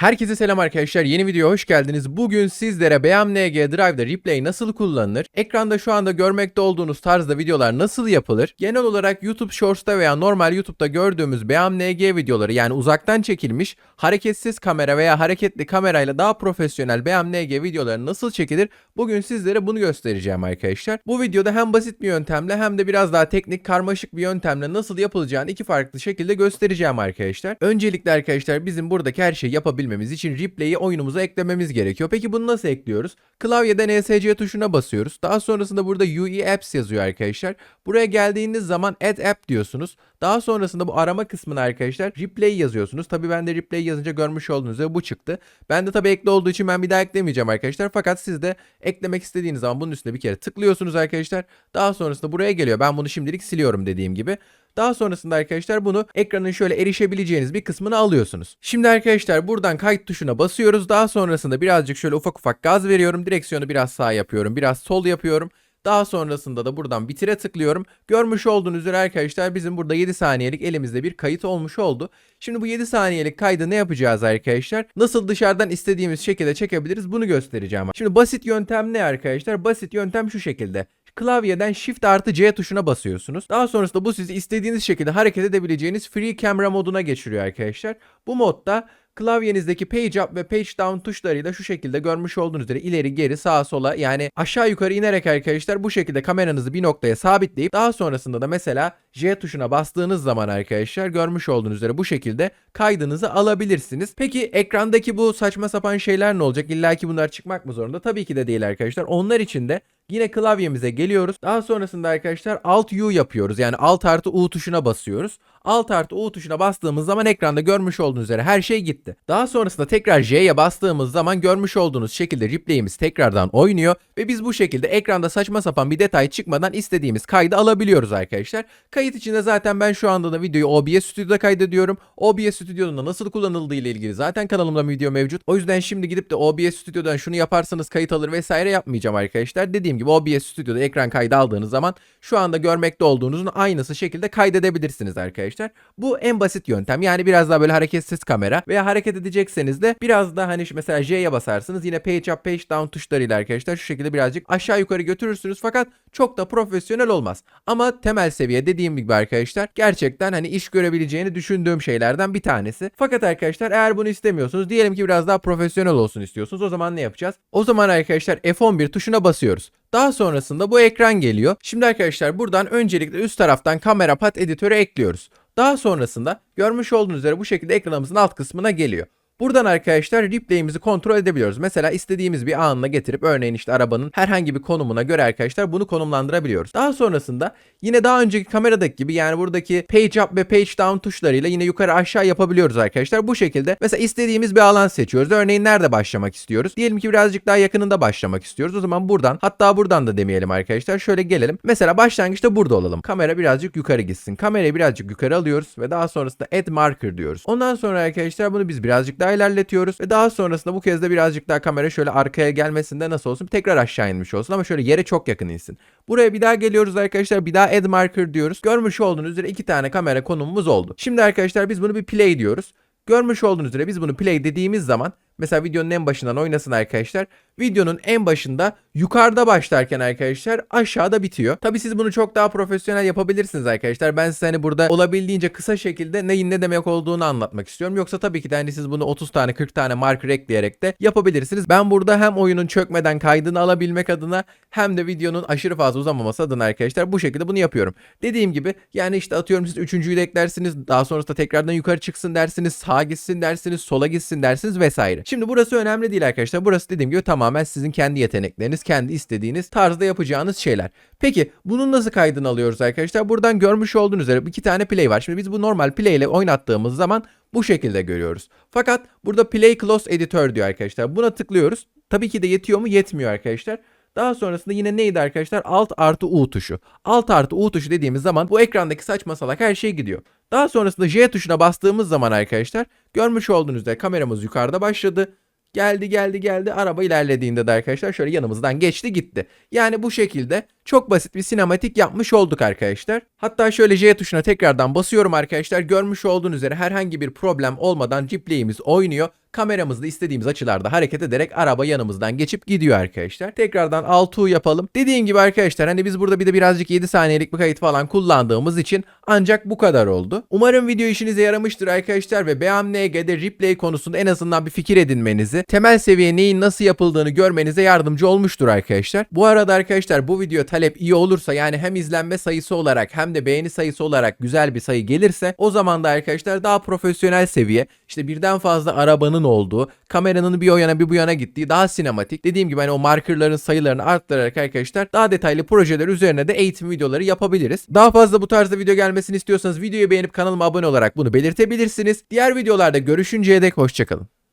Herkese selam arkadaşlar. Yeni videoya hoş geldiniz. Bugün sizlere BMNG Drive'da replay nasıl kullanılır? Ekranda şu anda görmekte olduğunuz tarzda videolar nasıl yapılır? Genel olarak YouTube Shorts'ta veya normal YouTube'da gördüğümüz BMNG videoları yani uzaktan çekilmiş hareketsiz kamera veya hareketli kamerayla daha profesyonel BMNG videoları nasıl çekilir? Bugün sizlere bunu göstereceğim arkadaşlar. Bu videoda hem basit bir yöntemle hem de biraz daha teknik karmaşık bir yöntemle nasıl yapılacağını iki farklı şekilde göstereceğim arkadaşlar. Öncelikle arkadaşlar bizim buradaki her şeyi yapabilmemiz için replay'i oyunumuza eklememiz gerekiyor. Peki bunu nasıl ekliyoruz? Klavyeden ESC tuşuna basıyoruz. Daha sonrasında burada UE Apps yazıyor arkadaşlar. Buraya geldiğiniz zaman Add App diyorsunuz. Daha sonrasında bu arama kısmına arkadaşlar replay yazıyorsunuz. Tabi ben de replay yazınca görmüş olduğunuz üzere bu çıktı. Ben de tabi ekli olduğu için ben bir daha eklemeyeceğim arkadaşlar. Fakat siz de eklemek istediğiniz zaman bunun üstüne bir kere tıklıyorsunuz arkadaşlar. Daha sonrasında buraya geliyor. Ben bunu şimdilik siliyorum dediğim gibi. Daha sonrasında arkadaşlar bunu ekranın şöyle erişebileceğiniz bir kısmını alıyorsunuz. Şimdi arkadaşlar buradan kayıt tuşuna basıyoruz. Daha sonrasında birazcık şöyle ufak ufak gaz veriyorum. Direksiyonu biraz sağ yapıyorum, biraz sol yapıyorum. Daha sonrasında da buradan bitire tıklıyorum. Görmüş olduğunuz üzere arkadaşlar bizim burada 7 saniyelik elimizde bir kayıt olmuş oldu. Şimdi bu 7 saniyelik kaydı ne yapacağız arkadaşlar? Nasıl dışarıdan istediğimiz şekilde çekebiliriz bunu göstereceğim. Şimdi basit yöntem ne arkadaşlar? Basit yöntem şu şekilde. Klavyeden Shift artı C tuşuna basıyorsunuz. Daha sonrasında bu sizi istediğiniz şekilde hareket edebileceğiniz Free Camera moduna geçiriyor arkadaşlar. Bu modda klavyenizdeki page up ve page down tuşlarıyla şu şekilde görmüş olduğunuz üzere ileri geri sağa sola yani aşağı yukarı inerek arkadaşlar bu şekilde kameranızı bir noktaya sabitleyip daha sonrasında da mesela J tuşuna bastığınız zaman arkadaşlar görmüş olduğunuz üzere bu şekilde kaydınızı alabilirsiniz. Peki ekrandaki bu saçma sapan şeyler ne olacak? İlla ki bunlar çıkmak mı zorunda? Tabii ki de değil arkadaşlar. Onlar için de Yine klavyemize geliyoruz. Daha sonrasında arkadaşlar Alt U yapıyoruz. Yani Alt artı U tuşuna basıyoruz. Alt artı U tuşuna bastığımız zaman ekranda görmüş olduğunuz üzere her şey gitti. Daha sonrasında tekrar J'ye bastığımız zaman görmüş olduğunuz şekilde replay'imiz tekrardan oynuyor. Ve biz bu şekilde ekranda saçma sapan bir detay çıkmadan istediğimiz kaydı alabiliyoruz arkadaşlar. Kayıt içinde zaten ben şu anda da videoyu OBS Studio'da kaydediyorum. OBS Studio'da nasıl kullanıldığı ile ilgili zaten kanalımda video mevcut. O yüzden şimdi gidip de OBS Studio'dan şunu yaparsanız kayıt alır vesaire yapmayacağım arkadaşlar. Dediğim gibi OBS Studio'da ekran kaydı aldığınız zaman şu anda görmekte olduğunuzun aynısı şekilde kaydedebilirsiniz arkadaşlar. Bu en basit yöntem. Yani biraz daha böyle hareketsiz kamera veya hareket edecekseniz de biraz daha hani mesela J'ye basarsınız. Yine page up page down tuşlarıyla arkadaşlar şu şekilde birazcık aşağı yukarı götürürsünüz fakat çok da profesyonel olmaz. Ama temel seviye dediğim gibi arkadaşlar gerçekten hani iş görebileceğini düşündüğüm şeylerden bir tanesi. Fakat arkadaşlar eğer bunu istemiyorsunuz diyelim ki biraz daha profesyonel olsun istiyorsunuz o zaman ne yapacağız? O zaman arkadaşlar F11 tuşuna basıyoruz. Daha sonrasında bu ekran geliyor. Şimdi arkadaşlar buradan öncelikle üst taraftan kamera pat editörü ekliyoruz. Daha sonrasında görmüş olduğunuz üzere bu şekilde ekranımızın alt kısmına geliyor. Buradan arkadaşlar replay'imizi kontrol edebiliyoruz. Mesela istediğimiz bir anına getirip örneğin işte arabanın herhangi bir konumuna göre arkadaşlar bunu konumlandırabiliyoruz. Daha sonrasında yine daha önceki kameradaki gibi yani buradaki page up ve page down tuşlarıyla yine yukarı aşağı yapabiliyoruz arkadaşlar. Bu şekilde mesela istediğimiz bir alan seçiyoruz. Örneğin nerede başlamak istiyoruz? Diyelim ki birazcık daha yakınında başlamak istiyoruz. O zaman buradan hatta buradan da demeyelim arkadaşlar. Şöyle gelelim. Mesela başlangıçta burada olalım. Kamera birazcık yukarı gitsin. Kamerayı birazcık yukarı alıyoruz ve daha sonrasında add marker diyoruz. Ondan sonra arkadaşlar bunu biz birazcık daha ilerletiyoruz ve daha sonrasında bu kez de birazcık daha kamera şöyle arkaya gelmesinde nasıl olsun tekrar aşağı inmiş olsun ama şöyle yere çok yakın insin. Buraya bir daha geliyoruz arkadaşlar bir daha add marker diyoruz. Görmüş olduğunuz üzere iki tane kamera konumumuz oldu. Şimdi arkadaşlar biz bunu bir play diyoruz. Görmüş olduğunuz üzere biz bunu play dediğimiz zaman mesela videonun en başından oynasın arkadaşlar. Videonun en başında yukarıda başlarken arkadaşlar aşağıda bitiyor. Tabi siz bunu çok daha profesyonel yapabilirsiniz arkadaşlar. Ben size hani burada olabildiğince kısa şekilde neyin ne demek olduğunu anlatmak istiyorum. Yoksa tabii ki de hani siz bunu 30 tane 40 tane marker ekleyerek de yapabilirsiniz. Ben burada hem oyunun çökmeden kaydını alabilmek adına hem de videonun aşırı fazla uzamaması adına arkadaşlar bu şekilde bunu yapıyorum. Dediğim gibi yani işte atıyorum siz üçüncüyü eklersiniz. Daha sonrasında tekrardan yukarı çıksın dersiniz. Sağa gitsin dersiniz. Sola gitsin dersiniz vesaire. Şimdi burası önemli değil arkadaşlar. Burası dediğim gibi tamamen sizin kendi yetenekleriniz, kendi istediğiniz tarzda yapacağınız şeyler. Peki bunun nasıl kaydını alıyoruz arkadaşlar? Buradan görmüş olduğunuz üzere iki tane play var. Şimdi biz bu normal play ile oynattığımız zaman bu şekilde görüyoruz. Fakat burada play close editor diyor arkadaşlar. Buna tıklıyoruz. Tabii ki de yetiyor mu? Yetmiyor arkadaşlar. Daha sonrasında yine neydi arkadaşlar? Alt artı U tuşu. Alt artı U tuşu dediğimiz zaman bu ekrandaki saçma salak her şey gidiyor. Daha sonrasında J tuşuna bastığımız zaman arkadaşlar görmüş olduğunuz üzere kameramız yukarıda başladı. Geldi geldi geldi araba ilerlediğinde de arkadaşlar şöyle yanımızdan geçti gitti. Yani bu şekilde çok basit bir sinematik yapmış olduk arkadaşlar. Hatta şöyle J tuşuna tekrardan basıyorum arkadaşlar. Görmüş olduğunuz üzere herhangi bir problem olmadan replay'imiz oynuyor. Kameramızda istediğimiz açılarda hareket ederek araba yanımızdan geçip gidiyor arkadaşlar. Tekrardan 6U yapalım. Dediğim gibi arkadaşlar hani biz burada bir de birazcık 7 saniyelik bir kayıt falan kullandığımız için ancak bu kadar oldu. Umarım video işinize yaramıştır arkadaşlar ve BMNG'de replay konusunda en azından bir fikir edinmenizi, temel seviye neyin nasıl yapıldığını görmenize yardımcı olmuştur arkadaşlar. Bu arada arkadaşlar bu video talep iyi olursa yani hem izlenme sayısı olarak hem de beğeni sayısı olarak güzel bir sayı gelirse o zaman da arkadaşlar daha profesyonel seviye işte birden fazla arabanın olduğu, kameranın bir o yana bir bu yana gittiği daha sinematik. Dediğim gibi hani o markerların sayılarını arttırarak arkadaşlar daha detaylı projeler üzerine de eğitim videoları yapabiliriz. Daha fazla bu tarzda video gelmesini istiyorsanız videoyu beğenip kanalıma abone olarak bunu belirtebilirsiniz. Diğer videolarda görüşünceye dek hoşçakalın.